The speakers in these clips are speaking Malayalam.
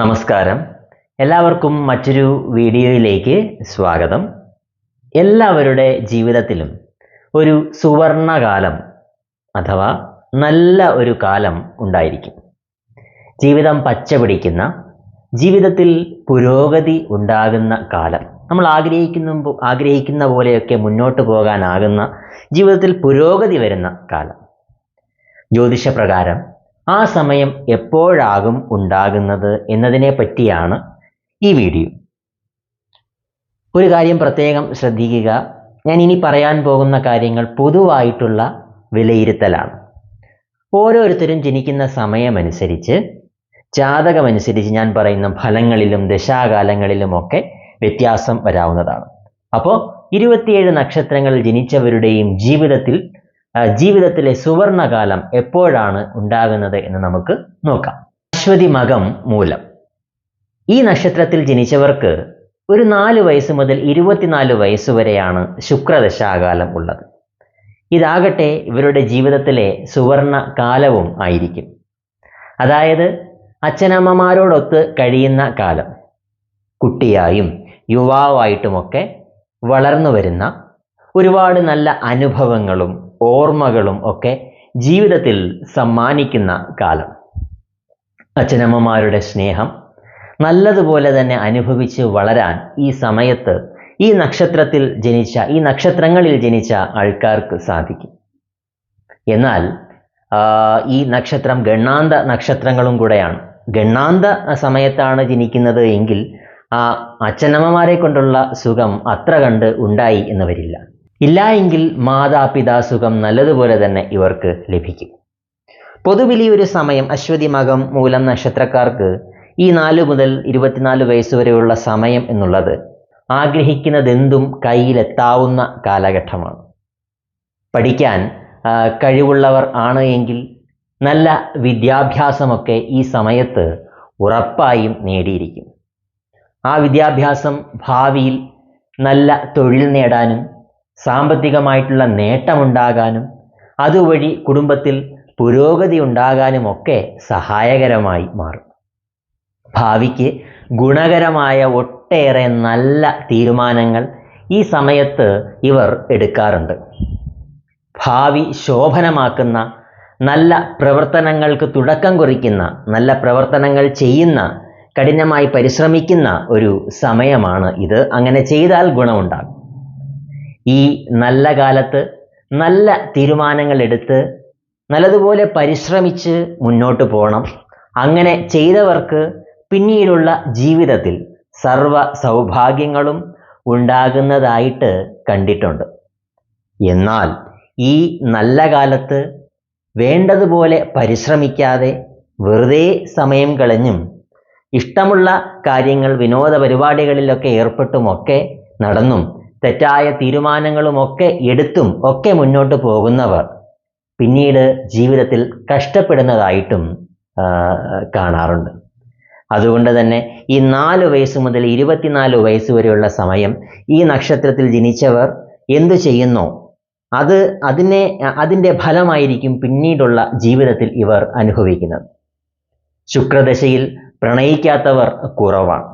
നമസ്കാരം. എല്ലാവർക്കും മറ്റൊരു വീഡിയോയിലേക്ക് സ്വാഗതം. എല്ലാവരുടെ ജീവിതത്തിലും ഒരു സുവർണകാലം അഥവാ നല്ല ഒരു കാലം ഉണ്ടായിരിക്കും. ജീവിതം പച്ചപിടിക്കുന്ന ജീവിതത്തിൽ പുരോഗതി ഉണ്ടാകുന്ന കാലം. നമ്മൾ ആഗ്രഹിക്കുന്ന ആഗ്രഹിക്കുന്ന പോലെയൊക്കെ മുന്നോട്ട് പോകാനാകുന്ന ജീവിതത്തിൽ പുരോഗതി വരുന്ന കാലം. ജ്യോതിഷപ്രകാരം ആ സമയം എപ്പോഴാകും ഉണ്ടാകുന്നത് എന്നതിനെ പറ്റിയാണ് ഈ വീഡിയോ. ഒരു കാര്യം പ്രത്യേകം ശ്രദ്ധിക്കുക. ഞാൻ ഇനി പറയാൻ പോകുന്ന കാര്യങ്ങൾ പൊതുവായിട്ടുള്ള വിലയിരുത്തലാണ്. ഓരോരുത്തരും ജനിക്കുന്ന സമയമനുസരിച്ച് ജാതകമനുസരിച്ച് ഞാൻ പറയുന്ന ഫലങ്ങളിലും ദശാകാലങ്ങളിലുമൊക്കെ വ്യത്യാസം വരാവുന്നതാണ്. അപ്പോൾ ഇരുപത്തിയേഴ് നക്ഷത്രങ്ങളിൽ ജനിച്ചവരുടെയും ജീവിതത്തിൽ ജീവിതത്തിലെ സുവർണകാലം എപ്പോഴാണ് ഉണ്ടാകുന്നത് എന്ന് നമുക്ക് നോക്കാം. അശ്വതി മകം മൂലം. ഈ നക്ഷത്രത്തിൽ ജനിച്ചവർക്ക് ഒരു നാല് വയസ്സ് മുതൽ ഇരുപത്തിനാല് വയസ്സ് വരെയാണ് ശുക്രദശാകാലം ഉള്ളത്. ഇതാകട്ടെ ഇവരുടെ ജീവിതത്തിലെ സുവർണ കാലവും ആയിരിക്കും. അതായത് അച്ഛനമ്മമാരോടൊത്ത് കഴിയുന്ന കാലം. കുട്ടിയായും യുവാവായിട്ടുമൊക്കെ വളർന്നു വരുന്ന ഒരുപാട് നല്ല അനുഭവങ്ങളും ഓർമ്മകളും ഒക്കെ ജീവിതത്തിൽ സമ്മാനിക്കുന്ന കാലം. അച്ഛനമ്മമാരുടെ സ്നേഹം നല്ലതുപോലെ തന്നെ അനുഭവിച്ച് വളരാൻ ഈ സമയത്ത് ഈ നക്ഷത്രത്തിൽ ജനിച്ച ഈ നക്ഷത്രങ്ങളിൽ ജനിച്ച ആൾക്കാർക്ക് സാധിക്കും. എന്നാൽ ഈ നക്ഷത്രം ഗണ്ണാന്ത നക്ഷത്രങ്ങളും കൂടെയാണ്. ഗണ്ണാന്ത സമയത്താണ് ജനിക്കുന്നത് എങ്കിൽ ആ അച്ഛനമ്മമാരെ കൊണ്ടുള്ള സുഖം അത്ര കണ്ട് ഉണ്ടായി എന്ന് വരില്ല. ഇല്ല എങ്കിൽ മാതാപിതാസുഖം നല്ലതുപോലെ തന്നെ ഇവർക്ക് ലഭിക്കും. പൊതുവിൽ ഈ ഒരു സമയം അശ്വതി മകം മൂലം നക്ഷത്രക്കാർക്ക് ഈ നാല് മുതൽ ഇരുപത്തിനാല് വയസ്സ് വരെയുള്ള സമയം എന്നുള്ളത് ആഗ്രഹിക്കുന്നതെന്തും കയ്യിലെത്താവുന്ന കാലഘട്ടമാണ്. പഠിക്കാൻ കഴിവുള്ളവർ ആണ് എങ്കിൽ നല്ല വിദ്യാഭ്യാസമൊക്കെ ഈ സമയത്ത് ഉറപ്പായും നേടിയിരിക്കും. ആ വിദ്യാഭ്യാസം ഭാവിയിൽ നല്ല തൊഴിൽ നേടാനും സാമ്പത്തികമായിട്ടുള്ള നേട്ടമുണ്ടാകാനും അതുവഴി കുടുംബത്തിൽ പുരോഗതി ഉണ്ടാകാനും ഒക്കെ സഹായകരമായി മാറും. ഭാവിക്ക് ഗുണകരമായ ഒട്ടേറെ നല്ല തീരുമാനങ്ങൾ ഈ സമയത്ത് ഇവർ എടുക്കാറുണ്ട്. ഭാവി ശോഭനമാക്കുന്ന നല്ല പ്രവർത്തനങ്ങൾക്ക് തുടക്കം കുറിക്കുന്ന നല്ല പ്രവർത്തനങ്ങൾ ചെയ്യുന്ന കഠിനമായി പരിശ്രമിക്കുന്ന ഒരു സമയമാണ് ഇത്. അങ്ങനെ ചെയ്താൽ ഗുണമുണ്ടാകും. ഈ നല്ല കാലത്ത് നല്ല തീരുമാനങ്ങൾ എടുത്ത് നല്ലതുപോലെ പരിശ്രമിച്ച് മുന്നോട്ട് പോകണം. അങ്ങനെ ചെയ്തവർക്ക് പിന്നീടുള്ള ജീവിതത്തിൽ സർവ സൗഭാഗ്യങ്ങളും ഉണ്ടാകുന്നതായിട്ട് കണ്ടിട്ടുണ്ട്. എന്നാൽ ഈ നല്ല കാലത്ത് വേണ്ടതുപോലെ പരിശ്രമിക്കാതെ വെറുതെ സമയം കളഞ്ഞും ഇഷ്ടമുള്ള കാര്യങ്ങൾ വിനോദ പരിപാടികളിലൊക്കെ ഏർപ്പെട്ടുമൊക്കെ നടന്നും തെറ്റായ തീരുമാനങ്ങളുമൊക്കെ എടുത്തും ഒക്കെ മുന്നോട്ട് പോകുന്നവർ പിന്നീട് ജീവിതത്തിൽ കഷ്ടപ്പെടുന്നതായിട്ടും കാണാറുണ്ട്. അതുകൊണ്ട് തന്നെ ഈ നാല് വയസ്സ് മുതൽ ഇരുപത്തിനാല് വയസ്സ് വരെയുള്ള സമയം ഈ നക്ഷത്രത്തിൽ ജനിച്ചവർ എന്തു ചെയ്യുന്നോ അത് അതിനെ അതിന്റെ ഫലമായിരിക്കും പിന്നീടുള്ള ജീവിതത്തിൽ ഇവർ അനുഭവിക്കുന്നത്. ശുക്രദശയിൽ പ്രണയിക്കാത്തവർ കുറവാണ്.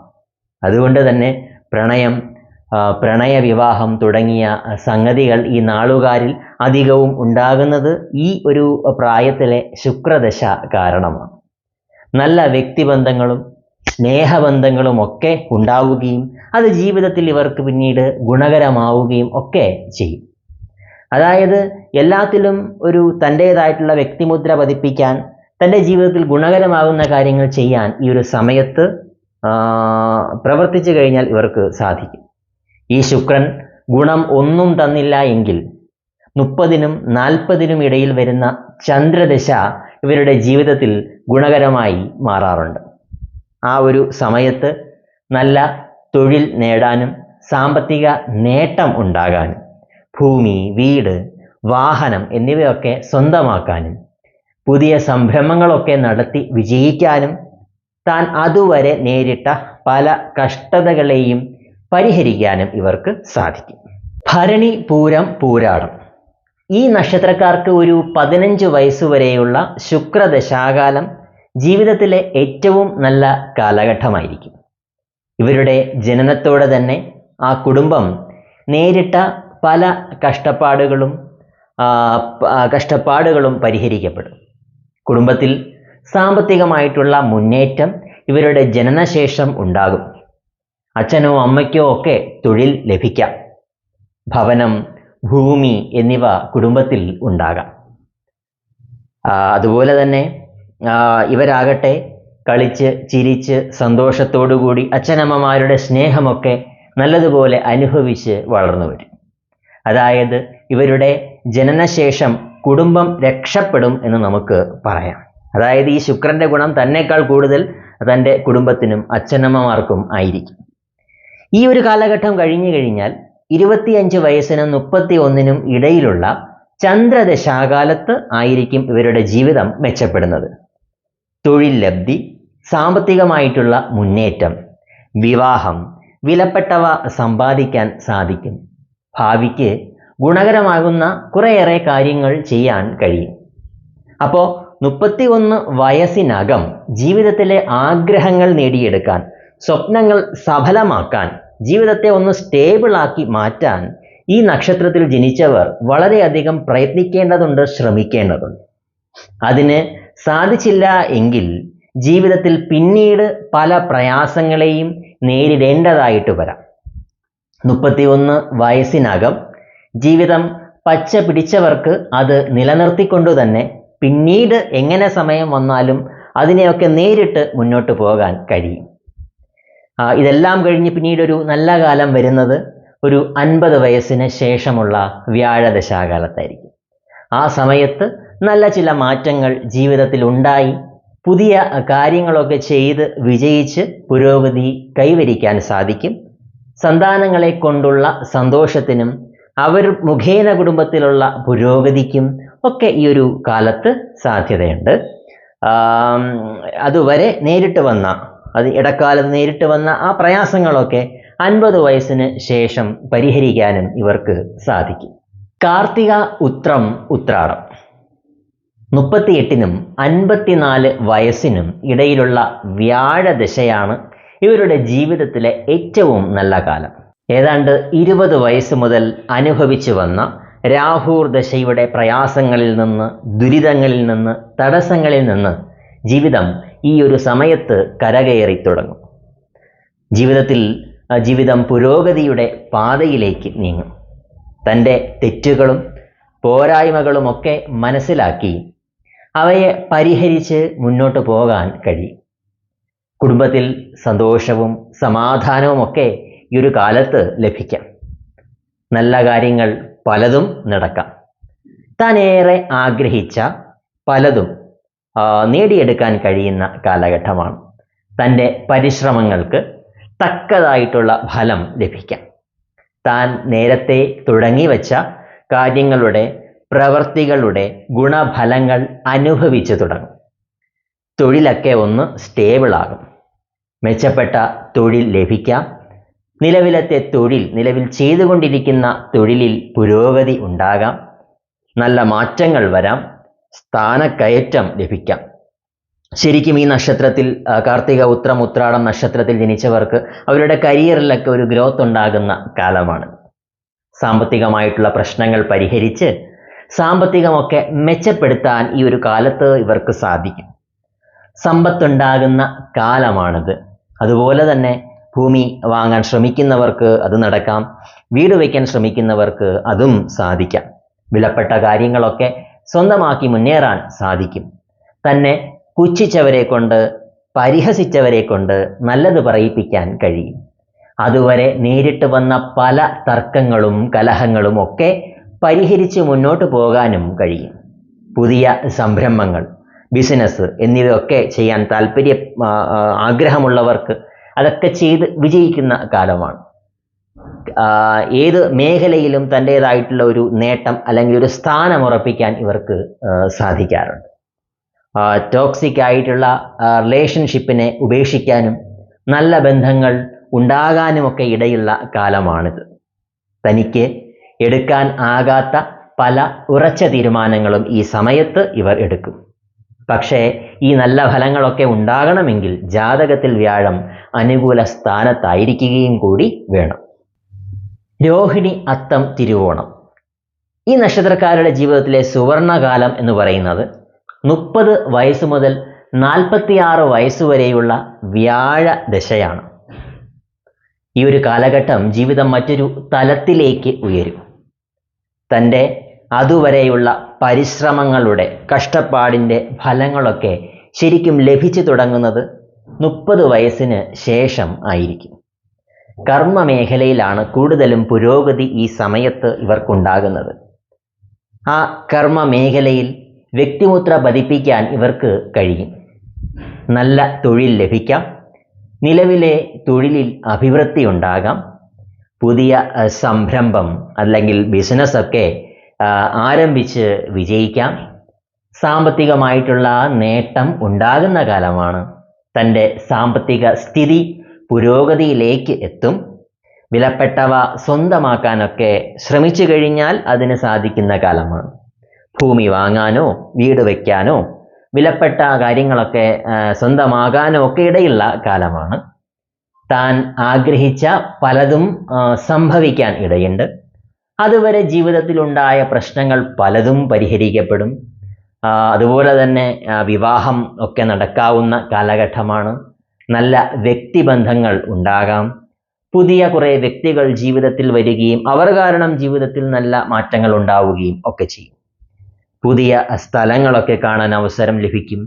അതുകൊണ്ട് തന്നെ പ്രണയം പ്രണയവിവാഹം തുടങ്ങിയ സംഗതികൾ ഈ നാളുകാരിൽ അധികവും ഉണ്ടാകുന്നത് ഈ ഒരു പ്രായത്തിലെ ശുക്രദശ കാരണമാണ്. നല്ല വ്യക്തിബന്ധങ്ങളും സ്നേഹബന്ധങ്ങളും ഒക്കെ ഉണ്ടാവുകയും അത് ജീവിതത്തിൽ ഇവർക്ക് പിന്നീട് ഗുണകരമാവുകയും ഒക്കെ ചെയ്യും. അതായത് എല്ലാത്തിലും ഒരു തന്റേതായിട്ടുള്ള വ്യക്തിമുദ്ര പതിപ്പിക്കാൻ തന്റെ ജീവിതത്തിൽ ഗുണകരമാകുന്ന കാര്യങ്ങൾ ചെയ്യാൻ ഈ ഒരു സമയത്ത് പ്രവർത്തിച്ചു കഴിഞ്ഞാൽ ഇവർക്ക് സാധിക്കും. ഈ ശുക്രൻ ഗുണം ഒന്നും തന്നില്ല എങ്കിൽ മുപ്പതിനും നാൽപ്പതിനും ഇടയിൽ വരുന്ന ചന്ദ്രദശ ഇവരുടെ ജീവിതത്തിൽ ഗുണകരമായി മാറാറുണ്ട്. ആ ഒരു സമയത്ത് നല്ല തൊഴിൽ നേടാനും സാമ്പത്തിക നേട്ടം ഉണ്ടാകാനും ഭൂമി വീട് വാഹനം എന്നിവയൊക്കെ സ്വന്തമാക്കാനും പുതിയ സംരംഭങ്ങളൊക്കെ നടത്തി വിജയിക്കാനും താൻ അതുവരെ നേരിട്ട പല കഷ്ടതകളെയും പരിഹരിക്കാനും ഇവർക്ക് സാധിക്കും. ഭരണി പൂരം പൂരാടം. ഈ നക്ഷത്രക്കാർക്ക് ഒരു പതിനഞ്ച് വയസ്സുവരെയുള്ള ശുക്രദശാകാലം ജീവിതത്തിലെ ഏറ്റവും നല്ല കാലഘട്ടമായിരിക്കും. ഇവരുടെ ജനനത്തോടെ തന്നെ ആ കുടുംബം നേരിട്ട പല കഷ്ടപ്പാടുകളും കഷ്ടപ്പാടുകളും പരിഹരിക്കപ്പെടും. കുടുംബത്തിൽ സാമ്പത്തികമായിട്ടുള്ള മുന്നേറ്റം ഇവരുടെ ജനനശേഷം ഉണ്ടാകും. അച്ഛനോ അമ്മയ്ക്കോ ഒക്കെ തൊഴിൽ ലഭിക്കാം. ഭവനം ഭൂമി എന്നിവ കുടുംബത്തിൽ ഉണ്ടാകാം. അതുപോലെ തന്നെ ഇവരാകട്ടെ കളിച്ച് ചിരിച്ച് സന്തോഷത്തോടുകൂടി അച്ഛനമ്മമാരുടെ സ്നേഹമൊക്കെ നല്ലതുപോലെ അനുഭവിച്ച് വളർന്നു വരും. അതായത് ഇവരുടെ ജനനശേഷം കുടുംബം രക്ഷപ്പെടും എന്ന് നമുക്ക് പറയാം. അതായത് ഈ ശുക്രന്റെ ഗുണം തന്നെക്കാൾ കൂടുതൽ തന്റെ കുടുംബത്തിനും അച്ഛനമ്മമാർക്കും ആയിരിക്കും. ഈ ഒരു കാലഘട്ടം കഴിഞ്ഞു കഴിഞ്ഞാൽ ഇരുപത്തിയഞ്ച് വയസ്സിനും മുപ്പത്തി ഒന്നിനും ഇടയിലുള്ള ചന്ദ്രദശാകാലത്ത് ആയിരിക്കും ഇവരുടെ ജീവിതം മെച്ചപ്പെടുന്നത്. തൊഴിൽ ലബ്ധി സാമ്പത്തികമായിട്ടുള്ള മുന്നേറ്റം വിവാഹം വിലപ്പെട്ടവ സമ്പാദിക്കാൻ സാധിക്കും. ഭാവിക്ക് ഗുണകരമാകുന്ന കുറേയേറെ കാര്യങ്ങൾ ചെയ്യാൻ കഴിയും. അപ്പോൾ മുപ്പത്തി ഒന്ന് വയസ്സിനകം ജീവിതത്തിലെ ആഗ്രഹങ്ങൾ നേടിയെടുക്കാൻ സ്വപ്നങ്ങൾ സഫലമാക്കാൻ ജീവിതത്തെ ഒന്ന് സ്റ്റേബിളാക്കി മാറ്റാൻ ഈ നക്ഷത്രത്തിൽ ജനിച്ചവർ വളരെയധികം പ്രയത്നിക്കേണ്ടതുണ്ട് ശ്രമിക്കേണ്ടതുണ്ട്. അതിന് സാധിച്ചില്ല എങ്കിൽ ജീവിതത്തിൽ പിന്നീട് പല പ്രയാസങ്ങളെയും നേരിടേണ്ടതായിട്ട് വരാം. മുപ്പത്തിയൊന്ന് വയസ്സിനകം ജീവിതം പച്ച പിടിച്ചവർക്ക് അത് നിലനിർത്തിക്കൊണ്ടു തന്നെ പിന്നീട് എങ്ങനെ സമയം വന്നാലും അതിനെയൊക്കെ നേരിട്ട് മുന്നോട്ട് പോകാൻ കഴിയും. ഇതെല്ലാം കഴിഞ്ഞ് പിന്നീട് ഒരു നല്ല കാലം വരുന്നത് ഒരു അൻപത് വയസ്സിന് ശേഷമുള്ള വ്യാഴദശാകാലത്തായിരിക്കും. ആ സമയത്ത് നല്ല ചില മാറ്റങ്ങൾ ജീവിതത്തിൽ ഉണ്ടായി. പുതിയ കാര്യങ്ങളൊക്കെ ചെയ്ത് വിജയിച്ച് പുരോഗതി കൈവരിക്കാൻ സാധിക്കും. സന്താനങ്ങളെ കൊണ്ടുള്ള സന്തോഷത്തിനും അവർ മുഖേന കുടുംബത്തിലുള്ള പുരോഗതിക്കും ഒക്കെ ഈ ഒരു കാലത്ത് സാധ്യതയുണ്ട്. അതുവരെ നേരിട്ട് വന്ന അത് ഇടക്കാലത്ത് നേരിട്ട് വന്ന ആ പ്രയാസങ്ങളൊക്കെ അൻപത് വയസ്സിന് ശേഷം പരിഹരിക്കാനും ഇവർക്ക് സാധിക്കും. കാർത്തിക ഉത്രം ഉത്രാടം. മുപ്പത്തിയെട്ടിനും അൻപത്തിനാല് വയസ്സിനും ഇടയിലുള്ള വ്യാഴദശയാണ് ഇവരുടെ ജീവിതത്തിലെ ഏറ്റവും നല്ല കാലം. ഏതാണ്ട് ഇരുപത് വയസ്സ് മുതൽ അനുഭവിച്ചു വന്ന രാഹൂർ ദശയുടെ പ്രയാസങ്ങളിൽ നിന്ന് ദുരിതങ്ങളിൽ നിന്ന് തടസ്സങ്ങളിൽ നിന്ന് ജീവിതം ഈ ഒരു സമയത്ത് കരകയറി തുടങ്ങും. ജീവിതത്തിൽ ജീവിതം പുരോഗതിയുടെ പാതയിലേക്ക് നീങ്ങും. തന്റെ തെറ്റുകളും പോരായ്മകളുമൊക്കെ മനസ്സിലാക്കി അവയെ പരിഹരിച്ച് മുന്നോട്ട് പോകാൻ കഴിയും. കുടുംബത്തിൽ സന്തോഷവും സമാധാനവുമൊക്കെ ഈ ഒരു കാലത്ത് ലഭിക്കാം. നല്ല കാര്യങ്ങൾ പലതും നടക്കാം. താനേറെ ആഗ്രഹിച്ച പലതും നേടിയെടുക്കാൻ കഴിയുന്ന കാലഘട്ടമാണ്. തന്റെ പരിശ്രമങ്ങൾക്ക് തക്കതായിട്ടുള്ള ഫലം ലഭിക്കാം. താൻ നേരത്തെ തുടങ്ങി വച്ച കാര്യങ്ങളുടെ പ്രവൃത്തികളുടെ ഗുണഫലങ്ങൾ അനുഭവിച്ചു തുടങ്ങും. തൊഴിലൊക്കെ ഒന്ന് സ്റ്റേബിളാകും മെച്ചപ്പെട്ട തൊഴിൽ ലഭിക്കാം. നിലവിലത്തെ തൊഴിൽ നിലവിൽ ചെയ്തുകൊണ്ടിരിക്കുന്ന തൊഴിലിൽ പുരോഗതി ഉണ്ടാകാം. നല്ല മാറ്റങ്ങൾ വരാം. സ്ഥാനക്കയറ്റം ലഭിക്കാം. ശരിക്കും ഈ നക്ഷത്രത്തിൽ കാർത്തിക ഉത്രം ഉത്രാടം നക്ഷത്രത്തിൽ ജനിച്ചവർക്ക് അവരുടെ കരിയറിലൊക്കെ ഒരു ഗ്രോത്ത് ഉണ്ടാകുന്ന കാലമാണ്. സാമ്പത്തികമായിട്ടുള്ള പ്രശ്നങ്ങൾ പരിഹരിച്ച് സാമ്പത്തികമൊക്കെ മെച്ചപ്പെടുത്താൻ ഈ ഒരു കാലത്ത് ഇവർക്ക് സാധിക്കും. സമ്പത്തുണ്ടാകുന്ന കാലമാണിത്. അതുപോലെ തന്നെ ഭൂമി വാങ്ങാൻ ശ്രമിക്കുന്നവർക്ക് അത് നടക്കാം. വീട് വയ്ക്കാൻ ശ്രമിക്കുന്നവർക്ക് അതും സാധിക്കാം. വിലപ്പെട്ട കാര്യങ്ങളൊക്കെ സ്വന്തമാക്കി മുന്നേറാൻ സാധിക്കും. തന്നെ പുച്ഛിച്ചവരെ കൊണ്ട് പരിഹസിച്ചവരെ കൊണ്ട് നല്ലത് പറയിപ്പിക്കാൻ കഴിയും. അതുവരെ നേരിട്ട് വന്ന പല തർക്കങ്ങളും കലഹങ്ങളും ഒക്കെ പരിഹരിച്ച് മുന്നോട്ട് പോകാനും കഴിയും. പുതിയ സംരംഭങ്ങൾ ബിസിനസ് എന്നിവയൊക്കെ ചെയ്യാൻ താല്പര്യ ആഗ്രഹമുള്ളവർക്ക് അതൊക്കെ ചെയ്ത് വിജയിക്കുന്ന കാലമാണ്. ഏത് മേഖലയിലും തന്റേതായിട്ടുള്ള ഒരു നേട്ടം അല്ലെങ്കിൽ ഒരു സ്ഥാനം ഉറപ്പിക്കാൻ ഇവർക്ക് സാധിക്കാറുണ്ട്. ടോക്സിക് ആയിട്ടുള്ള റിലേഷൻഷിപ്പിനെ ഉപേക്ഷിക്കാനും നല്ല ബന്ധങ്ങൾ ഉണ്ടാകാനുമൊക്കെ ഇടയുള്ള കാലമാണിത്. തനിക്ക് എടുക്കാൻ ആകാത്ത പല ഉറച്ച തീരുമാനങ്ങളും ഈ സമയത്ത് ഇവർ എടുക്കും. പക്ഷേ ഈ നല്ല ഫലങ്ങളൊക്കെ ഉണ്ടാകണമെങ്കിൽ ജാതകത്തിൽ വ്യാഴം അനുകൂല സ്ഥാനത്തായിരിക്കുകയും കൂടി വേണം. രോഹിണി അത്തം തിരുവോണം. ഈ നക്ഷത്രക്കാരുടെ ജീവിതത്തിലെ സുവർണകാലം എന്ന് പറയുന്നത് മുപ്പത് വയസ്സ് മുതൽ നാൽപ്പത്തിയാറ് വയസ്സ് വരെയുള്ള വ്യാഴ ദശയാണ്. ഈ ഒരു കാലഘട്ടം ജീവിതം മറ്റൊരു തലത്തിലേക്ക് ഉയരും. തന്റെ അതുവരെയുള്ള പരിശ്രമങ്ങളുടെ കഷ്ടപ്പാടിന്റെ ഫലങ്ങളൊക്കെ ശരിക്കും ലഭിച്ചു തുടങ്ങുന്നത് മുപ്പത് വയസ്സിന് ശേഷം ആയിരിക്കും. കർമ്മ മേഖലയിലാണ് കൂടുതലും പുരോഗതി ഈ സമയത്ത് ഇവർക്കുണ്ടാകുന്നത്. ആ കർമ്മ മേഖലയിൽ വ്യക്തിമുദ്ര പതിപ്പിക്കാൻ ഇവർക്ക് കഴിയും. നല്ല തൊഴിൽ ലഭിക്കാം. നിലവിലെ തൊഴിലിൽ അഭിവൃദ്ധി ഉണ്ടാകാം. പുതിയ സംരംഭം അല്ലെങ്കിൽ ബിസിനസ്സൊക്കെ ആരംഭിച്ച് വിജയിക്കാം. സാമ്പത്തികമായിട്ടുള്ള നേട്ടം ഉണ്ടാകുന്ന കാലമാണ് തന്റെ സാമ്പത്തിക സ്ഥിതി പുരോഗതിയിലേക്ക് എത്തും. വിലപ്പെട്ടവ സ്വന്തമാക്കാനൊക്കെ ശ്രമിച്ചു കഴിഞ്ഞാൽ അതിന് സാധിക്കുന്ന കാലമാണ്. ഭൂമി വാങ്ങാനോ വീട് വയ്ക്കാനോ വിലപ്പെട്ട കാര്യങ്ങളൊക്കെ സ്വന്തമാകാനോ ഒക്കെ ഇടയുള്ള കാലമാണ്. താൻ ആഗ്രഹിച്ച പലതും സംഭവിക്കാൻ ഇടയുണ്ട്. അതുവരെ ജീവിതത്തിലുണ്ടായ പ്രശ്നങ്ങൾ പലതും പരിഹരിക്കപ്പെടും. അതുപോലെ തന്നെ വിവാഹം ഒക്കെ നടക്കാവുന്ന കാലഘട്ടമാണ്. നല്ല വ്യക്തിബന്ധങ്ങൾ ഉണ്ടാകാം. പുതിയ കുറേ വ്യക്തികൾ ജീവിതത്തിൽ വരികയും അവർ കാരണം ജീവിതത്തിൽ നല്ല മാറ്റങ്ങൾ ഉണ്ടാവുകയും ഒക്കെ ചെയ്യും. പുതിയ സ്ഥലങ്ങളൊക്കെ കാണാൻ അവസരം ലഭിക്കും.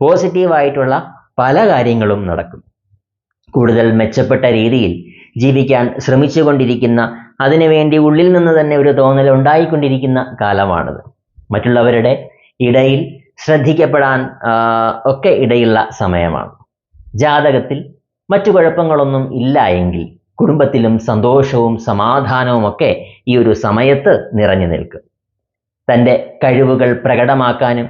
പോസിറ്റീവായിട്ടുള്ള പല കാര്യങ്ങളും നടക്കും. കൂടുതൽ മെച്ചപ്പെട്ട രീതിയിൽ ജീവിക്കാൻ ശ്രമിച്ചുകൊണ്ടിരിക്കുന്ന അതിനുവേണ്ടി ഉള്ളിൽ നിന്ന് തന്നെ ഒരു തോന്നൽ ഉണ്ടായിക്കൊണ്ടിരിക്കുന്ന കാലമാണത്. മറ്റുള്ളവരുടെ ഇടയിൽ ശ്രദ്ധിക്കപ്പെടാൻ ഒക്കെ ഇടയുള്ള സമയമാണ്. ജാതകത്തിൽ മറ്റു കുഴപ്പങ്ങളൊന്നും ഇല്ല എങ്കിൽ കുടുംബത്തിലും സന്തോഷവും സമാധാനവും ഒക്കെ ഈ ഒരു സമയത്ത് നിറഞ്ഞു നിൽക്കും. തന്റെ കഴിവുകൾ പ്രകടമാക്കാനും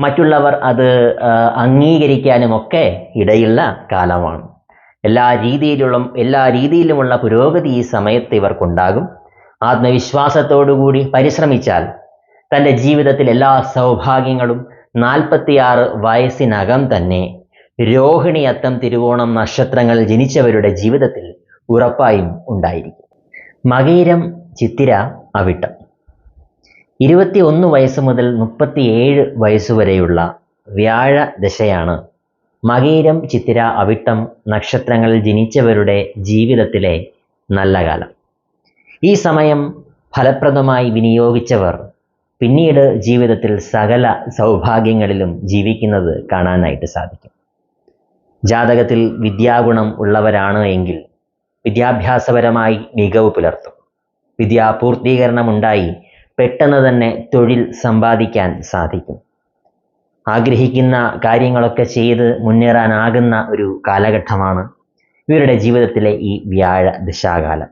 മറ്റുള്ളവർ അത് അംഗീകരിക്കാനും ഒക്കെ ഇടയുള്ള കാലമാണ്. എല്ലാ രീതിയിലുള്ള എല്ലാ രീതിയിലുമുള്ള പുരോഗതി ഈ സമയത്ത് ഇവർക്കുണ്ടാകും. ആത്മവിശ്വാസത്തോടുകൂടി പരിശ്രമിച്ചാൽ തന്റെ ജീവിതത്തിൽ എല്ലാ സൗഭാഗ്യങ്ങളും നാൽപ്പത്തിയാറ് വയസ്സിനകം തന്നെ രോഹിണി അത്തം തിരുവോണം നക്ഷത്രങ്ങൾ ജനിച്ചവരുടെ ജീവിതത്തിൽ ഉറപ്പായും ഉണ്ടായിരിക്കും. മകീരം ചിത്തിര അവിട്ടം. ഇരുപത്തി ഒന്ന് വയസ്സ് മുതൽ മുപ്പത്തിയേഴ് വയസ്സ് വരെയുള്ള വ്യാഴ ദശയാണ് മകീരം ചിത്തിര അവിട്ടം നക്ഷത്രങ്ങളിൽ ജനിച്ചവരുടെ ജീവിതത്തിലെ നല്ല കാലം. ഈ സമയം ഫലപ്രദമായി വിനിയോഗിച്ചവർ പിന്നീട് ജീവിതത്തിൽ സകല സൗഭാഗ്യങ്ങളിലും ജീവിക്കുന്നത് കാണാനായിട്ട് സാധിക്കും. ജാതകത്തിൽ വിദ്യാഗുണം ഉള്ളവരാണ് എങ്കിൽ വിദ്യാഭ്യാസപരമായി മികവ് പുലർത്തും. വിദ്യാപൂർത്തീകരണമുണ്ടായി പെട്ടെന്ന് തന്നെ തൊഴിൽ സമ്പാദിക്കാൻ സാധിക്കും. ആഗ്രഹിക്കുന്ന കാര്യങ്ങളൊക്കെ ചെയ്ത് മുന്നേറാനാകുന്ന ഒരു കാലഘട്ടമാണ് ഇവരുടെ ജീവിതത്തിലെ ഈ വ്യാഴ ദിശാകാലം.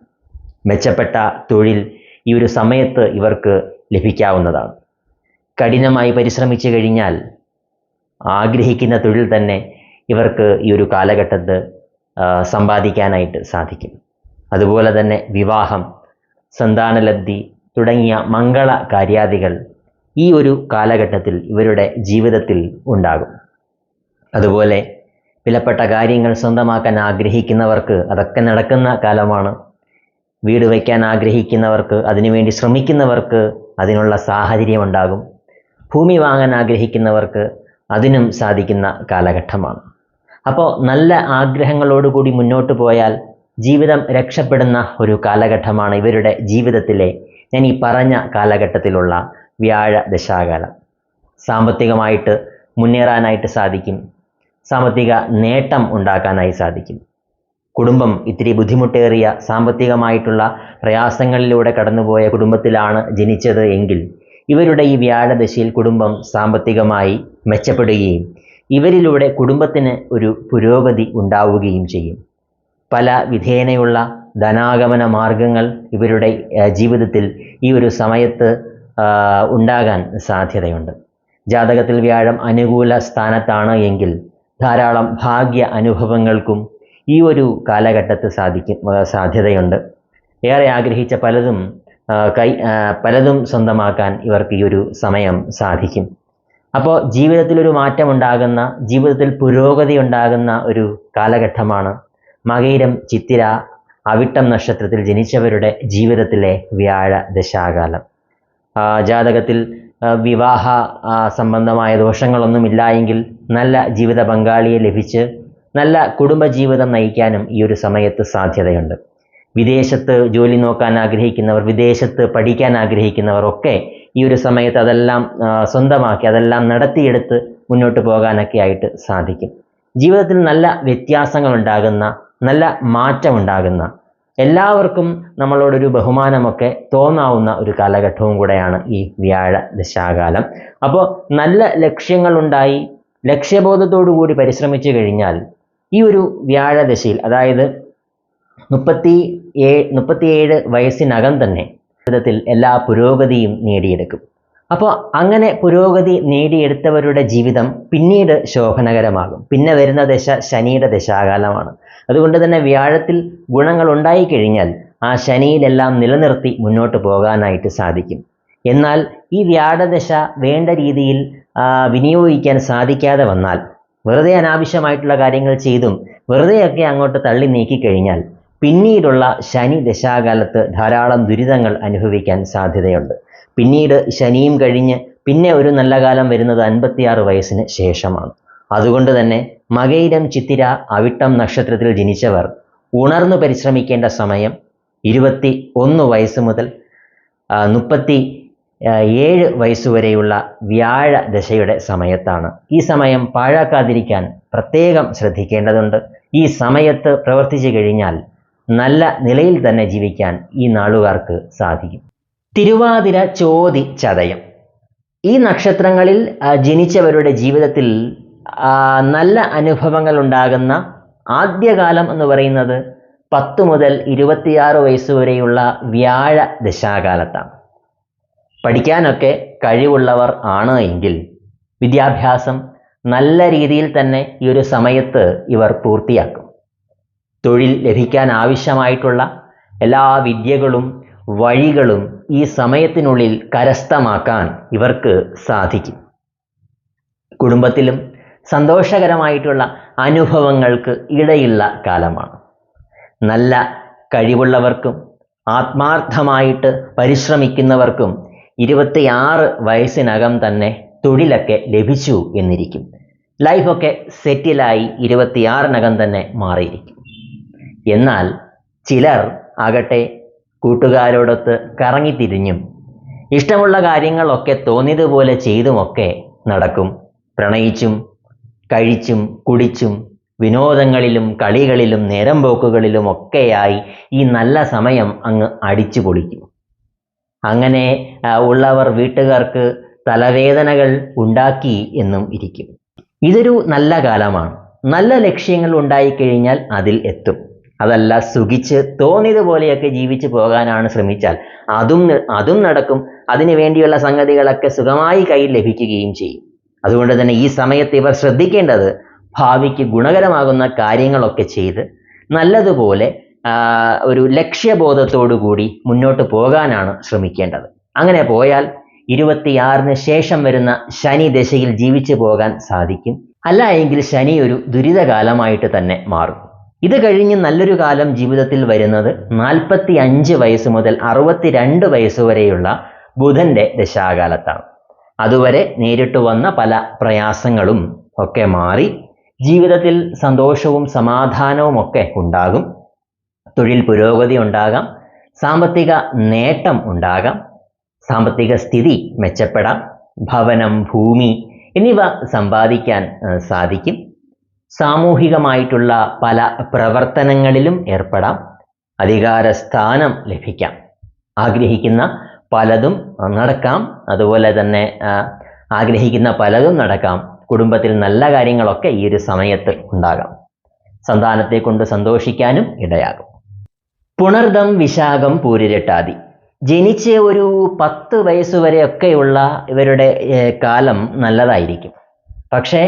മെച്ചപ്പെട്ട തൊഴിൽ ഈ ഒരു സമയത്ത് ഇവർക്ക് ലഭിക്കാവുന്നതാണ്. കഠിനമായി പരിശ്രമിച്ചു കഴിഞ്ഞാൽ ആഗ്രഹിക്കുന്ന തൊഴിൽ തന്നെ ഇവർക്ക് ഈ ഒരു കാലഘട്ടത്ത് സമ്പാദിക്കാനായിട്ട് സാധിക്കും. അതുപോലെ തന്നെ വിവാഹം സന്താനലബ്ധി തുടങ്ങിയ മംഗള കാര്യാദികൾ ഈ ഒരു കാലഘട്ടത്തിൽ ഇവരുടെ ജീവിതത്തിൽ ഉണ്ടാകും. അതുപോലെ വിലപ്പെട്ട കാര്യങ്ങൾ സ്വന്തമാക്കാൻ ആഗ്രഹിക്കുന്നവർക്ക് അതൊക്കെ നടക്കുന്ന കാലമാണ്. വീട് വയ്ക്കാൻ ആഗ്രഹിക്കുന്നവർക്ക് അതിനുവേണ്ടി ശ്രമിക്കുന്നവർക്ക് അതിനുള്ള സാഹചര്യം ഉണ്ടാകും. ഭൂമി വാങ്ങാൻ ആഗ്രഹിക്കുന്നവർക്ക് അതിനും സാധിക്കുന്ന കാലഘട്ടമാണ്. അപ്പോൾ നല്ല ആഗ്രഹങ്ങളോടുകൂടി മുന്നോട്ട് പോയാൽ ജീവിതം രക്ഷപ്പെടുന്ന ഒരു കാലഘട്ടമാണ് ഇവരുടെ ജീവിതത്തിലെ ഞാൻ ഈ പറഞ്ഞ കാലഘട്ടത്തിലുള്ള വ്യാഴ ദശാകാലം. സാമ്പത്തികമായിട്ട് മുന്നേറാനായിട്ട് സാധിക്കും. സാമ്പത്തിക നേട്ടം ഉണ്ടാക്കാനായി സാധിക്കും. കുടുംബം ഇത്തിരി ബുദ്ധിമുട്ടേറിയ സാമ്പത്തികമായിട്ടുള്ള പ്രയാസങ്ങളിലൂടെ കടന്നുപോയ കുടുംബത്തിലാണ് ജനിച്ചത് എങ്കിൽ ഇവരുടെ ഈ വ്യാഴദശയിൽ കുടുംബം സാമ്പത്തികമായി മെച്ചപ്പെടുകയും ഇവരിലൂടെ കുടുംബത്തിന് ഒരു പുരോഗതി ഉണ്ടാവുകയും ചെയ്യും. പല വിധേനയുള്ള ധനാഗമന മാർഗങ്ങൾ ഇവരുടെ ജീവിതത്തിൽ ഈ ഒരു സമയത്ത് ഉണ്ടാകാൻ സാധ്യതയുണ്ട്. ജാതകത്തിൽ വ്യാഴം അനുകൂല സ്ഥാനത്താണ് എങ്കിൽ ധാരാളം ഭാഗ്യ അനുഭവങ്ങൾക്കും ഈ ഒരു കാലഘട്ടത്ത് സാധിക്കും സാധ്യതയുണ്ട്. ഏറെ ആഗ്രഹിച്ച പലതും കൈ പലതും സ്വന്തമാക്കാൻ ഇവർക്ക് ഈ ഒരു സമയം സാധിക്കും. അപ്പോൾ ജീവിതത്തിൽ ഒരു മാറ്റം ഉണ്ടാകുന്ന ജീവിതത്തിൽ പുരോഗതി ഉണ്ടാകുന്ന ഒരു കാലഘട്ടമാണ് മകയിരം ചിത്തിര അവിട്ടം നക്ഷത്രത്തിൽ ജനിച്ചവരുടെ ജീവിതത്തിലെ വ്യാഴ ദശാകാലം. ജാതകത്തിൽ വിവാഹ സംബന്ധമായ ദോഷങ്ങളൊന്നുമില്ല എങ്കിൽ നല്ല ജീവിത പങ്കാളിയെ ലഭിച്ച് നല്ല കുടുംബജീവിതം നയിക്കാനും ഈ ഒരു സമയത്ത് സാധ്യതയുണ്ട്. വിദേശത്ത് ജോലി നോക്കാൻ ആഗ്രഹിക്കുന്നവർ വിദേശത്ത് പഠിക്കാൻ ആഗ്രഹിക്കുന്നവർ ഒക്കെ ഈ ഒരു സമയത്ത് അതെല്ലാം സ്വന്തമാക്കി അതെല്ലാം നടത്തിയെടുത്ത് മുന്നോട്ട് പോകാനൊക്കെ ആയിട്ട് സാധിക്കും. ജീവിതത്തിൽ നല്ല വ്യത്യാസങ്ങൾ ഉണ്ടാകുന്ന നല്ല മാറ്റം ഉണ്ടാകുന്ന എല്ലാവർക്കും നമ്മളോടൊരു ബഹുമാനമൊക്കെ തോന്നാവുന്ന ഒരു കാലഘട്ടവും കൂടെയാണ് ഈ വ്യാഴ ദശാകാലം. അപ്പോൾ നല്ല ലക്ഷ്യങ്ങളുണ്ടായി ലക്ഷ്യബോധത്തോടു കൂടി പരിശ്രമിച്ചു കഴിഞ്ഞാൽ ഈ ഒരു വ്യാഴദശയിൽ അതായത് മുപ്പത്തി ഏ മുപ്പത്തിയേഴ് വയസ്സിനകം തന്നെ ജീവിതത്തിൽ എല്ലാ പുരോഗതിയും നേടിയെടുക്കും. അപ്പോൾ അങ്ങനെ പുരോഗതി നേടിയെടുത്തവരുടെ ജീവിതം പിന്നീട് ശോഭനകരമാകും. പിന്നെ വരുന്ന ദശ ശനിയുടെ ദശാകാലമാണ്. അതുകൊണ്ട് തന്നെ വ്യാഴത്തിൽ ഗുണങ്ങൾ ഉണ്ടായിക്കഴിഞ്ഞാൽ ആ ശനിയിലെല്ലാം നിലനിർത്തി മുന്നോട്ട് പോകാനായിട്ട് സാധിക്കും. എന്നാൽ ഈ വ്യാഴദശ വേണ്ട രീതിയിൽ വിനിയോഗിക്കാൻ സാധിക്കാതെ വന്നാൽ വെറുതെ അനാവശ്യമായിട്ടുള്ള കാര്യങ്ങൾ ചെയ്തും വെറുതെയൊക്കെ അങ്ങോട്ട് തള്ളി നീക്കിക്കഴിഞ്ഞാൽ പിന്നീടുള്ള ശനി ദശാകാലത്ത് ധാരാളം ദുരിതങ്ങൾ അനുഭവിക്കാൻ സാധ്യതയുണ്ട്. പിന്നീട് ശനിയും കഴിഞ്ഞ് പിന്നെ ഒരു നല്ല കാലം വരുന്നത് അൻപത്തിയാറ് വയസ്സിന് ശേഷമാണ്. അതുകൊണ്ട് തന്നെ മകയിരം ചിത്തിര അവിട്ടം നക്ഷത്രത്തിൽ ജനിച്ചവർ ഉണർന്നു പരിശ്രമിക്കേണ്ട സമയം ഇരുപത്തി ഒന്ന് വയസ്സ് മുതൽ മുപ്പത്തി ഏഴ് വയസ്സുവരെയുള്ള വ്യാഴ ദശയുടെ സമയത്താണ്. ഈ സമയം പാഴാക്കാതിരിക്കാൻ പ്രത്യേകം ശ്രദ്ധിക്കേണ്ടതുണ്ട്. ഈ സമയത്ത് പ്രവർത്തിച്ചു കഴിഞ്ഞാൽ നല്ല നിലയിൽ തന്നെ ജീവിക്കാൻ ഈ നാളുകാർക്ക് സാധിക്കും. തിരുവാതിര ചോതി ചതയം. ഈ നക്ഷത്രങ്ങളിൽ ജനിച്ചവരുടെ ജീവിതത്തിൽ നല്ല അനുഭവങ്ങൾ ഉണ്ടാകുന്ന ആദ്യകാലം എന്ന് പറയുന്നത് പത്ത് മുതൽ ഇരുപത്തിയാറ് വയസ്സ് വരെയുള്ള വ്യാഴ ദശാകാലത്താണ്. പഠിക്കാനൊക്കെ കഴിവുള്ളവർ ആണ് എങ്കിൽ വിദ്യാഭ്യാസം നല്ല രീതിയിൽ തന്നെ ഈ ഒരു സമയത്ത് ഇവർ പൂർത്തിയാക്കും. തൊഴിൽ ലഭിക്കാൻ ആവശ്യമായിട്ടുള്ള എല്ലാ വിദ്യകളും വഴികളും ഈ സമയത്തിനുള്ളിൽ കരസ്ഥമാക്കാൻ ഇവർക്ക് സാധിക്കും. കുടുംബത്തിലും സന്തോഷകരമായിട്ടുള്ള അനുഭവങ്ങൾക്ക് ഇടയുള്ള കാലമാണ്. നല്ല കഴിവുള്ളവർക്കും ആത്മാർത്ഥമായിട്ട് പരിശ്രമിക്കുന്നവർക്കും ഇരുപത്തിയാറ് വയസ്സിനകം തന്നെ തൊഴിലൊക്കെ ലഭിച്ചു എന്നിരിക്കും. ലൈഫൊക്കെ സെറ്റിലായി ഇരുപത്തിയാറിനകം തന്നെ മാറിയിരിക്കും. എന്നാൽ ചിലർ ആകട്ടെ കൂട്ടുകാരോടൊത്ത് കറങ്ങിത്തിരിഞ്ഞും ഇഷ്ടമുള്ള കാര്യങ്ങളൊക്കെ തോന്നിയതുപോലെ ചെയ്തുമൊക്കെ നടക്കും. പ്രണയിച്ചും കഴിച്ചും കുടിച്ചും വിനോദങ്ങളിലും കളികളിലും നേരം പോക്കുകളിലും ഒക്കെയായി ഈ നല്ല സമയം അങ്ങ് അടിച്ചു പൊളിക്കും. അങ്ങനെ ഉള്ളവർ വീട്ടുകാർക്ക് തലവേദനകൾ ഉണ്ടാക്കി എന്നും ഇരിക്കും. ഇതൊരു നല്ല കാലമാണ്. നല്ല ലക്ഷ്യങ്ങൾ ഉണ്ടായിക്കഴിഞ്ഞാൽ അതിൽ എത്തും. അതല്ല സുഖിച്ച് തോന്നിയതുപോലെയൊക്കെ ജീവിച്ച് പോകാനാണ് ശ്രമിച്ചാൽ അതും അതും നടക്കും. അതിനു വേണ്ടിയുള്ള സംഗതികളൊക്കെ സുഖമായി കയ്യിൽ ലഭിക്കുകയും ചെയ്യും. അതുകൊണ്ട് തന്നെ ഈ സമയത്ത് ഇവർ ശ്രദ്ധിക്കേണ്ടത് ഭാവിക്ക് ഗുണകരമാകുന്ന കാര്യങ്ങളൊക്കെ ചെയ്ത് നല്ലതുപോലെ ഒരു ലക്ഷ്യബോധത്തോടു കൂടി മുന്നോട്ട് പോകാനാണ് ശ്രമിക്കേണ്ടത്. അങ്ങനെ പോയാൽ ഇരുപത്തിയാറിന് ശേഷം വരുന്ന ശനി ദശയിൽ ജീവിച്ചു പോകാൻ സാധിക്കും. അല്ല എങ്കിൽ ശനി ഒരു ദുരിതകാലമായിട്ട് തന്നെ മാറും. ഇത് കഴിഞ്ഞ് നല്ലൊരു കാലം ജീവിതത്തിൽ വരുന്നത് നാൽപ്പത്തി അഞ്ച് വയസ്സ് മുതൽ അറുപത്തിരണ്ട് വയസ്സ് വരെയുള്ള ബുധന്റെ ദശാകാലത്താണ്. അതുവരെ നേരിട്ട് വന്ന പല പ്രയാസങ്ങളും ഒക്കെ മാറി ജീവിതത്തിൽ സന്തോഷവും സമാധാനവും ഒക്കെ ഉണ്ടാകും. തൊഴിൽ പുരോഗതി ഉണ്ടാകാം. സാമ്പത്തിക നേട്ടം ഉണ്ടാകാം. സാമ്പത്തിക സ്ഥിതി മെച്ചപ്പെടാം. ഭവനം ഭൂമി എന്നിവ സമ്പാദിക്കാൻ സാധിക്കും. സാമൂഹികമായിട്ടുള്ള പല പ്രവർത്തനങ്ങളിലും ഏർപ്പെടാം. അധികാര സ്ഥാനം ലഭിക്കാം. ആഗ്രഹിക്കുന്ന പലതും നടക്കാം. അതുപോലെ തന്നെ ആഗ്രഹിക്കുന്ന പലതും നടക്കാം. കുടുംബത്തിൽ നല്ല കാര്യങ്ങളൊക്കെ ഈ ഒരു സമയത്ത് ഉണ്ടാകാം. സന്താനത്തെ കൊണ്ട് സന്തോഷിക്കാനും ഇടയാകും. പുണർദം വിശാഖം പൂരിരട്ടാതി. ജനിച്ച് ഒരു പത്ത് വയസ്സ് വരെയൊക്കെയുള്ള ഇവരുടെ കാലം നല്ലതായിരിക്കും. പക്ഷേ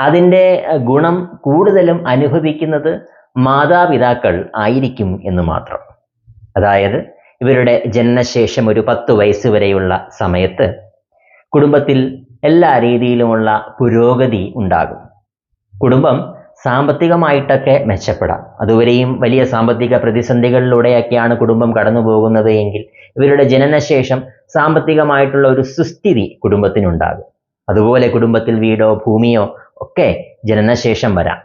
അതിന്റെ ഗുണം കൂടുതലും അനുഭവിക്കുന്നത് മാതാപിതാക്കൾ ആയിരിക്കും എന്ന് മാത്രം. അതായത് ഇവരുടെ ജനനശേഷം ഒരു പത്ത് വയസ്സ് വരെയുള്ള സമയത്ത് കുടുംബത്തിൽ എല്ലാ രീതിയിലുമുള്ള പുരോഗതി ഉണ്ടാകും. കുടുംബം സാമ്പത്തികമായിട്ടൊക്കെ മെച്ചപ്പെടാം. അതുവരെയും വലിയ സാമ്പത്തിക പ്രതിസന്ധികളിലൂടെയൊക്കെയാണ് കുടുംബം കടന്നു പോകുന്നത് എങ്കിൽ ഇവരുടെ ജനനശേഷം സാമ്പത്തികമായിട്ടുള്ള ഒരു സുസ്ഥിതി കുടുംബത്തിനുണ്ടാകും. അതുപോലെ കുടുംബത്തിൽ വീടോ ഭൂമിയോ ഒക്കെ ജനനശേഷം വരാം.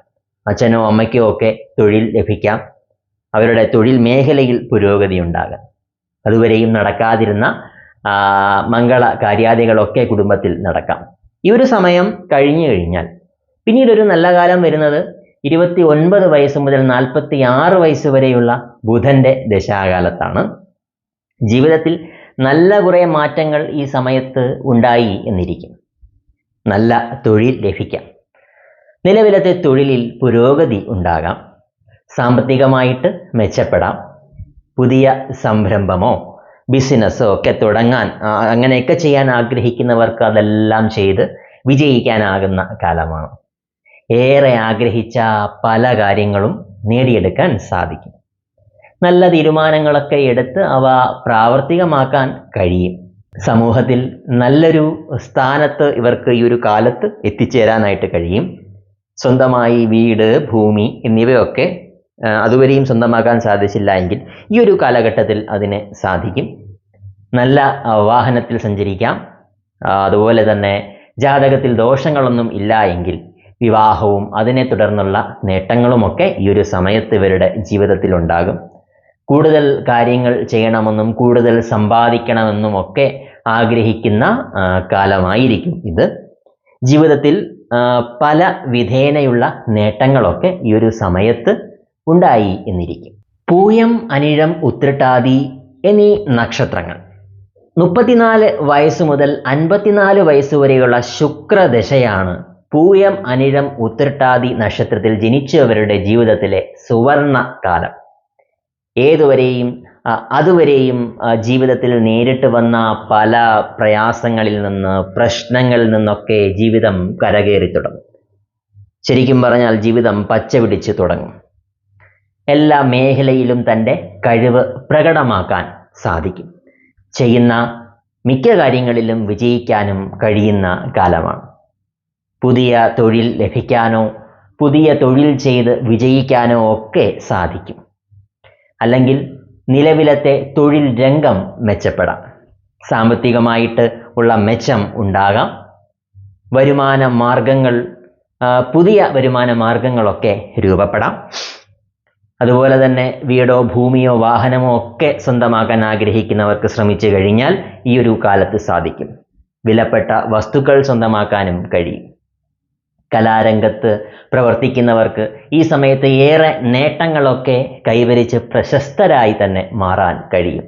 അച്ഛനോ അമ്മയ്ക്കോ ഒക്കെ തൊഴിൽ ലഭിക്കാം. അവരുടെ തൊഴിൽ മേഖലയിൽ പുരോഗതി ഉണ്ടാകാം. അതുവരെയും നടക്കാതിരുന്ന മംഗള കാര്യാദികളൊക്കെ കുടുംബത്തിൽ നടക്കാം. ഈ ഒരു സമയം കഴിഞ്ഞു കഴിഞ്ഞാൽ പിന്നീട് ഒരു നല്ല കാലം വരുന്നത് ഇരുപത്തി ഒൻപത് വയസ്സ് മുതൽ നാൽപ്പത്തി ആറ് വയസ്സ് വരെയുള്ള ബുധന്റെ ദശാകാലത്താണ്. ജീവിതത്തിൽ നല്ല കുറേ മാറ്റങ്ങൾ ഈ സമയത്ത് ഉണ്ടായി എന്നിരിക്കും. നല്ല തൊഴിൽ ലഭിക്കാം. നിലവിലത്തെ തൊഴിലിൽ പുരോഗതി ഉണ്ടാകാം. സാമ്പത്തികമായിട്ട് മെച്ചപ്പെടാം. പുതിയ സംരംഭമോ ബിസിനസ്സോ ഒക്കെ തുടങ്ങാൻ അങ്ങനെയൊക്കെ ചെയ്യാൻ ആഗ്രഹിക്കുന്നവർക്ക് അതെല്ലാം ചെയ്ത് വിജയിക്കാനാകുന്ന കാലമാണ്. ഏറെ ആഗ്രഹിച്ച പല കാര്യങ്ങളും നേടിയെടുക്കാൻ സാധിക്കും. നല്ല തീരുമാനങ്ങളൊക്കെ എടുത്ത് അവ പ്രാവർത്തികമാക്കാൻ കഴിയും. സമൂഹത്തിൽ നല്ലൊരു സ്ഥാനത്ത് ഇവർക്ക് ഈ ഒരു കാലത്ത് എത്തിച്ചേരാനായിട്ട് കഴിയും. സ്വന്തമായി വീട് ഭൂമി എന്നിവയൊക്കെ അതുവരെയും സ്വന്തമാക്കാൻ സാധിച്ചില്ല എങ്കിൽ ഈ ഒരു കാലഘട്ടത്തിൽ അതിന് സാധിക്കും. നല്ല വാഹനത്തിൽ സഞ്ചരിക്കാം. അതുപോലെ തന്നെ ജാതകത്തിൽ ദോഷങ്ങളൊന്നും ഇല്ല എങ്കിൽ വിവാഹവും അതിനെ തുടർന്നുള്ള നേട്ടങ്ങളുമൊക്കെ ഈ ഒരു സമയത്ത് ഇവരുടെ ജീവിതത്തിൽ ഉണ്ടാകും. കൂടുതൽ കാര്യങ്ങൾ ചെയ്യണമെന്നും കൂടുതൽ സമ്പാദിക്കണമെന്നും ഒക്കെ ആഗ്രഹിക്കുന്ന കാലമായിരിക്കും ഇത്. ജീവിതത്തിൽ പല വിധേനയുള്ള നേട്ടങ്ങളൊക്കെ ഈ ഒരു സമയത്ത് ഉണ്ടായി എന്നിരിക്കും. പൂയം അനിഴം ഉത്രട്ടാതി എന്നീ നക്ഷത്രങ്ങൾ. മുപ്പത്തിനാല് വയസ്സ് മുതൽ അൻപത്തിനാല് വയസ്സ് വരെയുള്ള ശുക്രദശയാണ് പൂയം അനിഴം ഉത്രട്ടാതി നക്ഷത്രത്തിൽ ജനിച്ചവരുടെ ജീവിതത്തിലെ സുവർണ കാലം ഏതുവരെയും അതുവരെയും ജീവിതത്തിൽ നേരിട്ട് വന്ന പല പ്രയാസങ്ങളിൽ നിന്ന് പ്രശ്നങ്ങളിൽ നിന്നൊക്കെ ജീവിതം കരകയറി തുടങ്ങും. ശരിക്കും പറഞ്ഞാൽ ജീവിതം പച്ച പിടിച്ച് തുടങ്ങും. എല്ലാ മേഖലയിലും തന്റെ കഴിവ് പ്രകടമാക്കാൻ സാധിക്കും. ചെയ്യുന്ന മിക്ക കാര്യങ്ങളിലും വിജയിക്കാനും കഴിയുന്ന കാലമാണ്. പുതിയ തൊഴിൽ ലഭിക്കാനോ പുതിയ തൊഴിൽ ചെയ്ത് വിജയിക്കാനോ ഒക്കെ സാധിക്കും. അല്ലെങ്കിൽ നിലവിലത്തെ തൊഴിൽ രംഗം മെച്ചപ്പെടാം. സാമ്പത്തികമായിട്ട് ഉള്ള മെച്ചം ഉണ്ടാകാം. വരുമാന മാർഗങ്ങൾ പുതിയ വരുമാന മാർഗങ്ങളൊക്കെ രൂപപ്പെടാം. അതുപോലെ തന്നെ വീടോ ഭൂമിയോ വാഹനമോ ഒക്കെ സ്വന്തമാക്കാൻ ആഗ്രഹിക്കുന്നവർക്ക് ശ്രമിച്ചു കഴിഞ്ഞാൽ ഈ ഒരു കാലത്ത് സാധിക്കും. വിലപ്പെട്ട വസ്തുക്കൾ സ്വന്തമാക്കാനും കഴിയും. കലാരംഗത്ത് പ്രവർത്തിക്കുന്നവർക്ക് ഈ സമയത്ത് ഏറെ നേട്ടങ്ങളൊക്കെ കൈവരിച്ച് പ്രശസ്തരായി തന്നെ മാറാൻ കഴിയും.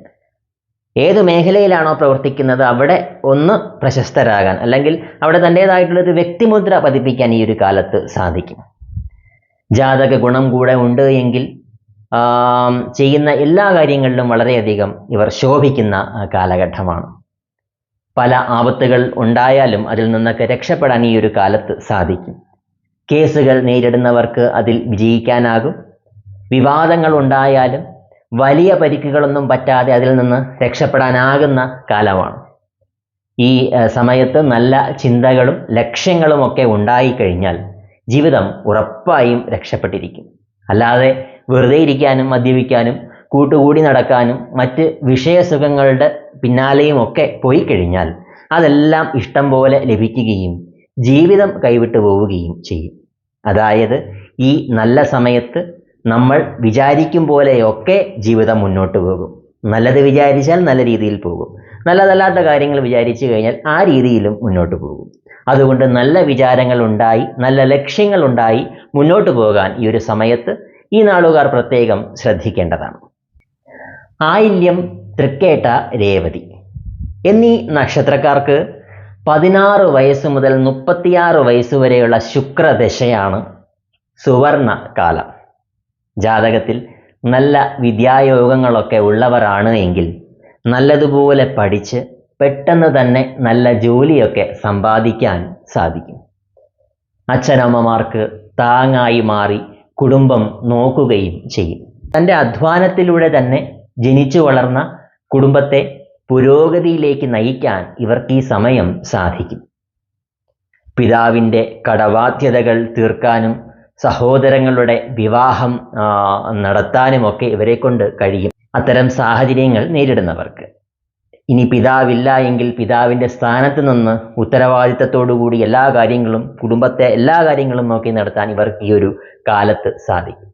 ഏത് മേഖലയിലാണോ പ്രവർത്തിക്കുന്നത് അവിടെ ഒന്ന് പ്രശസ്തരാകാൻ അല്ലെങ്കിൽ അവിടെ തന്റേതായിട്ടുള്ളൊരു വ്യക്തിമുദ്ര പതിപ്പിക്കാൻ ഈ ഒരു കാലത്ത് സാധിക്കും. ജാതക ഗുണം കൂടെ ഉണ്ട് എങ്കിൽ ചെയ്യുന്ന എല്ലാ കാര്യങ്ങളിലും വളരെയധികം ഇവർ ശോഭിക്കുന്ന കാലഘട്ടമാണ്. പല ആപത്തുകൾ ഉണ്ടായാലും അതിൽ നിന്നൊക്കെ രക്ഷപ്പെടാൻ ഈ ഒരു കാലത്ത് സാധിക്കും. കേസുകൾ നേരിടുന്നവർക്ക് അതിൽ വിജയിക്കാനാകും. വിവാദങ്ങൾ ഉണ്ടായാലും വലിയ പരിക്കുകളൊന്നും പറ്റാതെ അതിൽ നിന്ന് രക്ഷപ്പെടാനാകുന്ന കാലമാണ്. ഈ സമയത്ത് നല്ല ചിന്തകളും ലക്ഷ്യങ്ങളും ഒക്കെ ഉണ്ടായിക്കഴിഞ്ഞാൽ ജീവിതം ഉറപ്പായും രക്ഷപ്പെട്ടിരിക്കും. അല്ലാതെ വെറുതെ ഇരിക്കാനും മദ്യപിക്കാനും കൂട്ടുകൂടി നടക്കാനും മറ്റ് വിഷയസുഖങ്ങളുടെ പിന്നാലെയും ഒക്കെ പോയി കഴിഞ്ഞാൽ അതെല്ലാം ഇഷ്ടം പോലെ ലഭിക്കുകയും ജീവിതം കൈവിട്ടു പോവുകയും ചെയ്യും. അതായത് ഈ നല്ല സമയത്ത് നമ്മൾ വിചാരിക്കും പോലെയൊക്കെ ജീവിതം മുന്നോട്ട് പോകും. നല്ലത് വിചാരിച്ചാൽ നല്ല രീതിയിൽ പോകും. നല്ലതല്ലാത്ത കാര്യങ്ങൾ വിചാരിച്ചു കഴിഞ്ഞാൽ ആ രീതിയിലും മുന്നോട്ട് പോകും. അതുകൊണ്ട് നല്ല വിചാരങ്ങൾ ഉണ്ടായി നല്ല ലക്ഷ്യങ്ങൾ ഉണ്ടായി മുന്നോട്ട് പോകാൻ ഈ ഒരു സമയത്ത് ഈ നാളുകാർ പ്രത്യേകം ശ്രദ്ധിക്കേണ്ടതാണ്. ആയില്യം തൃക്കേട്ട രേവതി. എന്നീ നക്ഷത്രക്കാർക്ക് പതിനാറ് വയസ്സ് മുതൽ മുപ്പത്തിയാറ് വയസ്സ് വരെയുള്ള ശുക്രദശയാണ് സുവർണ കാലം ജാതകത്തിൽ നല്ല വിദ്യായോഗങ്ങളൊക്കെ ഉള്ളവരാണ് എങ്കിൽ നല്ലതുപോലെ പഠിച്ച് പെട്ടെന്ന് തന്നെ നല്ല ജോലിയൊക്കെ സമ്പാദിക്കാൻ സാധിക്കും. അച്ഛനമ്മമാർക്ക് താങ്ങായി മാറി കുടുംബം നോക്കുകയും ചെയ്യും. തന്റെ അധ്വാനത്തിലൂടെ തന്നെ ജനിച്ചു വളർന്ന കുടുംബത്തെ പുരോഗതിയിലേക്ക് നയിക്കാൻ ഇവർക്ക് ഈ സമയം സാധിക്കും. പിതാവിന്റെ കടബാധ്യതകൾ തീർക്കാനും സഹോദരങ്ങളുടെ വിവാഹം നടത്താനും നടത്താനുമൊക്കെ ഇവരെ കൊണ്ട് കഴിയും. അത്തരം സാഹചര്യങ്ങൾ നേരിടുന്നവർക്ക്. ഇനി പിതാവില്ല എങ്കിൽ പിതാവിന്റെ സ്ഥാനത്ത് നിന്ന് ഉത്തരവാദിത്തത്തോടുകൂടി എല്ലാ കാര്യങ്ങളും കുടുംബത്തെ എല്ലാ കാര്യങ്ങളും നോക്കി നടത്താൻ ഇവർക്ക് ഈ ഒരു കാലത്ത് സാധിക്കും.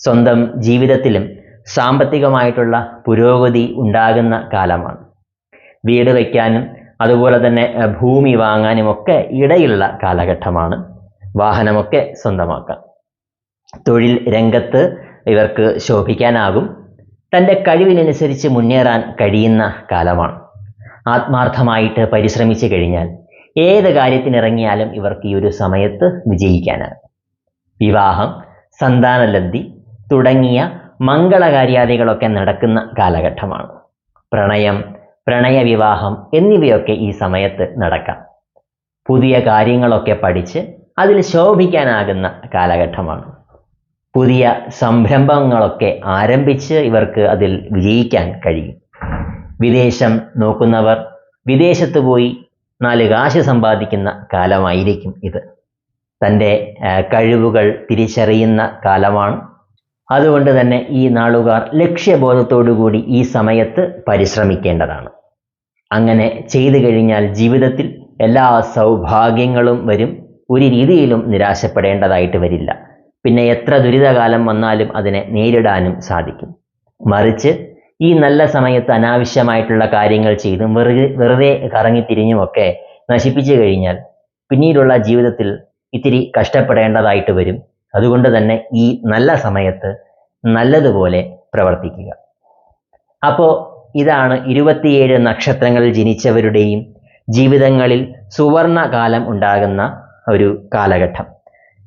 സ്വന്തം ജീവിതത്തിലും സാമ്പത്തികമായിട്ടുള്ള പുരോഗതി ഉണ്ടാകുന്ന കാലമാണ്. വീട് വയ്ക്കാനും അതുപോലെ തന്നെ ഭൂമി വാങ്ങാനും ഒക്കെ ഇടയുള്ള കാലഘട്ടമാണ്. വാഹനമൊക്കെ സ്വന്തമാക്കാം. തൊഴിൽ രംഗത്ത് ഇവർക്ക് ശോഭിക്കാനാകും. തന്റെ കഴിവിനനുസരിച്ച് മുന്നേറാൻ കഴിയുന്ന കാലമാണ്. ആത്മാർത്ഥമായിട്ട് പരിശ്രമിച്ചു കഴിഞ്ഞാൽ ഏത് കാര്യത്തിനിറങ്ങിയാലും ഇവർക്ക് ഈ ഒരു സമയത്ത് വിജയിക്കാനാകും. വിവാഹം സന്താനലബ്ധി തുടങ്ങിയ മംഗളകാര്യാദികളൊക്കെ നടക്കുന്ന കാലഘട്ടമാണ്. പ്രണയം പ്രണയവിവാഹം എന്നിവയൊക്കെ ഈ സമയത്ത് നടക്കാം. പുതിയ കാര്യങ്ങളൊക്കെ പഠിച്ച് അതിൽ ശോഭിക്കാനാകുന്ന കാലഘട്ടമാണ്. പുതിയ സംരംഭങ്ങളൊക്കെ ആരംഭിച്ച് ഇവർക്ക് അതിൽ വിജയിക്കാൻ കഴിയും. വിദേശം നോക്കുന്നവർ വിദേശത്ത് പോയി നാല് കാശ് സമ്പാദിക്കുന്ന കാലമായിരിക്കും ഇത്. തന്റെ കഴിവുകൾ തിരിച്ചറിയുന്ന കാലമാണ് അതുകൊണ്ട് തന്നെ ഈ നാളുകാർ ലക്ഷ്യബോധത്തോടുകൂടി ഈ സമയത്ത് പരിശ്രമിക്കേണ്ടതാണ്. അങ്ങനെ ചെയ്തു കഴിഞ്ഞാൽ ജീവിതത്തിൽ എല്ലാ സൗഭാഗ്യങ്ങളും വരും. ഒരു രീതിയിലും നിരാശപ്പെടേണ്ടതായിട്ട് വരില്ല. പിന്നെ എത്ര ദുരിതകാലം വന്നാലും അതിനെ നേരിടാനും സാധിക്കും. മറിച്ച് ഈ നല്ല സമയത്ത് അനാവശ്യമായിട്ടുള്ള കാര്യങ്ങൾ ചെയ്തും വെറുതെ വെറുതെ കറങ്ങിത്തിരിഞ്ഞുമൊക്കെ നശിപ്പിച്ചു കഴിഞ്ഞാൽ പിന്നീടുള്ള ജീവിതത്തിൽ ഇത്തിരി കഷ്ടപ്പെടേണ്ടതായിട്ട് വരും. അതുകൊണ്ട് തന്നെ ഈ നല്ല സമയത്ത് നല്ലതുപോലെ പ്രവർത്തിക്കുക. അപ്പോൾ ഇതാണ് ഇരുപത്തിയേഴ് നക്ഷത്രങ്ങളിൽ ജനിച്ചവരുടെയും ജീവിതങ്ങളിൽ സുവർണ കാലം ഉണ്ടാകുന്ന ഒരു കാലഘട്ടം.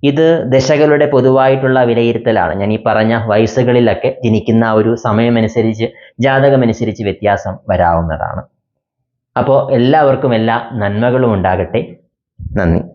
ഇത് ദശകളുടെ പൊതുവായിട്ടുള്ള വിലയിരുത്തലാണ്. ഞാൻ ഈ പറഞ്ഞ വയസ്സുകളിലൊക്കെ ജനിക്കുന്ന ഒരു സമയമനുസരിച്ച് ജാതകമനുസരിച്ച് വ്യത്യാസം വരാവുന്നതാണ്. അപ്പോൾ എല്ലാവർക്കും എല്ലാ നന്മകളും ഉണ്ടാകട്ടെ. നന്ദി.